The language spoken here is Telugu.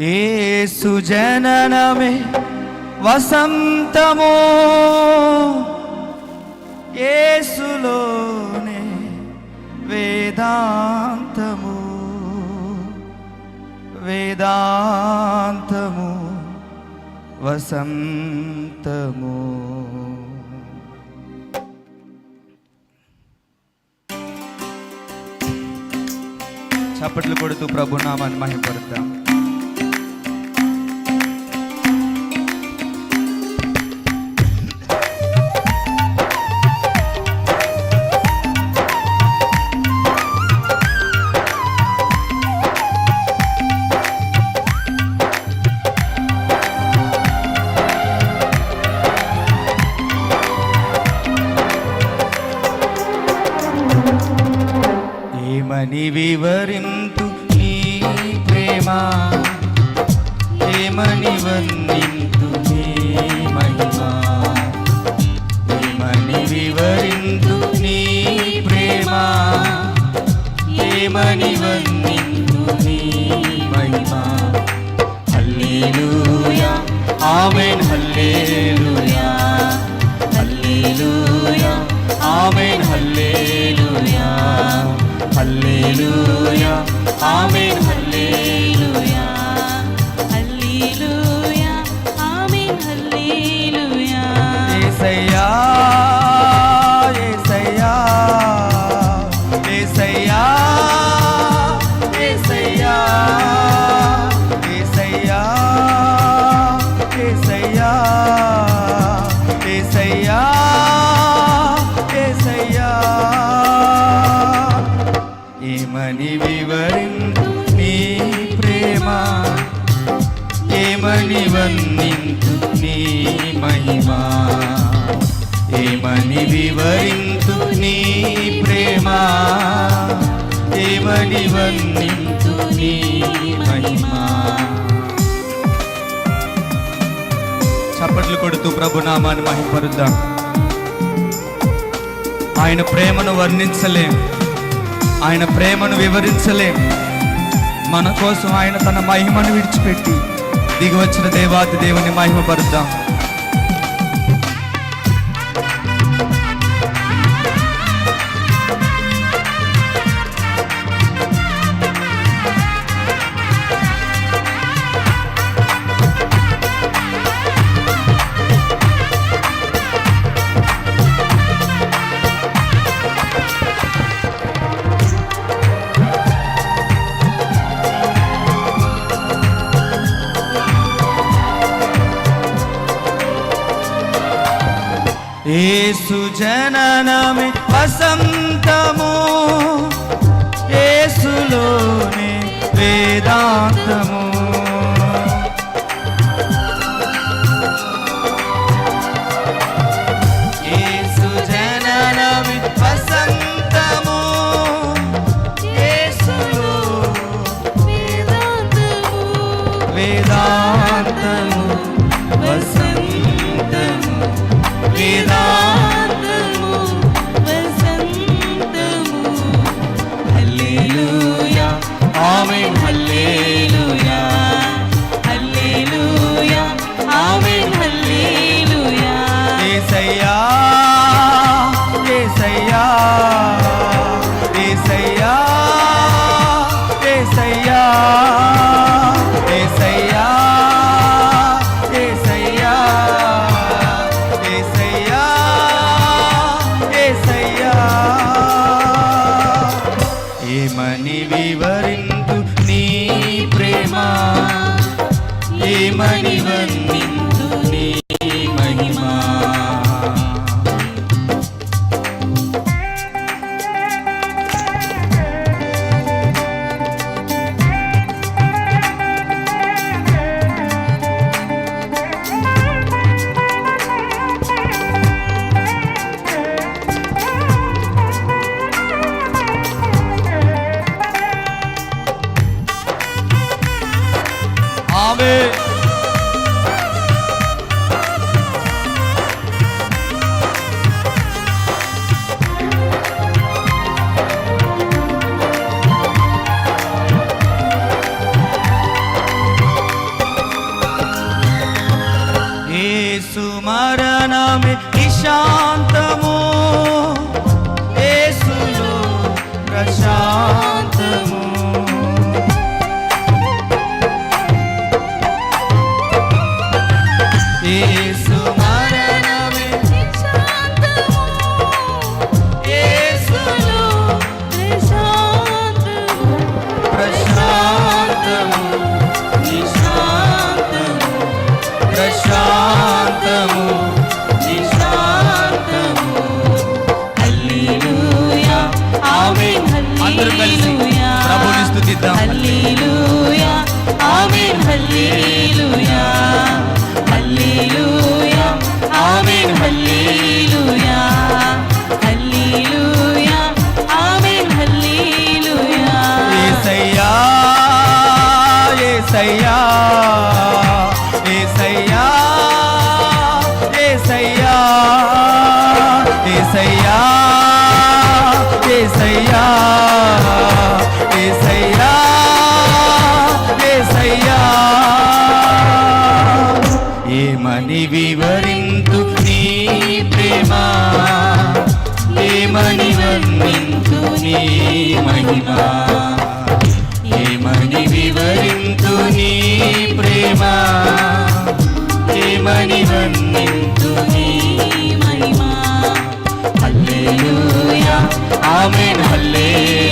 ఏసు జననమే వసంతము ఏసులోనే వేదాంతము వేదాంతము వసంతము. చప్పట్లు కొడుతూ ప్రభునామాన్ని మహిమపడతాం వివరింతు నీ ప్రేమ? ఏమని వందింతు నీ మహిమ? ఏమని వివరింతు నీ ప్రేమ? ఏమని వందింతు నీ మహిమ? హల్లెలూయా. ఆమేన్ హల్లెలూయా. హల్లెలూయా. ఆమేన్ హల్లెలూయా. హల్లెలూయా. ఏమని వివరింతు నీ ప్రేమ? ఏమని వందింతు నీ మహిమ? ఏమని వివరింతు నీ ప్రేమ? ఏమని వందింతు నీ మహిమ? చప్పట్లు కొడుతూ ప్రభు నామాన్ని మహిమపరుద్దాం ఆయన ప్రేమను వర్ణించలేం. ఆయన ప్రేమను వివరించలేం. మన కోసం ఆయన తన మహిమను విడిచిపెట్టి దిగి వచ్చిన దేవాది దేవుని మహిమపరుద్దాం. ఏసు జననమే వసంతము ఏసులోని వేదాంతము. వేదాంతము. వసంతము వేదా యేసు మరణమే నిశాంతము. యేసులో ప్రశాంతము. యేసు மணிவண்ணன் துணி மகிமா. அல்லேலூயா ஆமென் அல்லேலூயா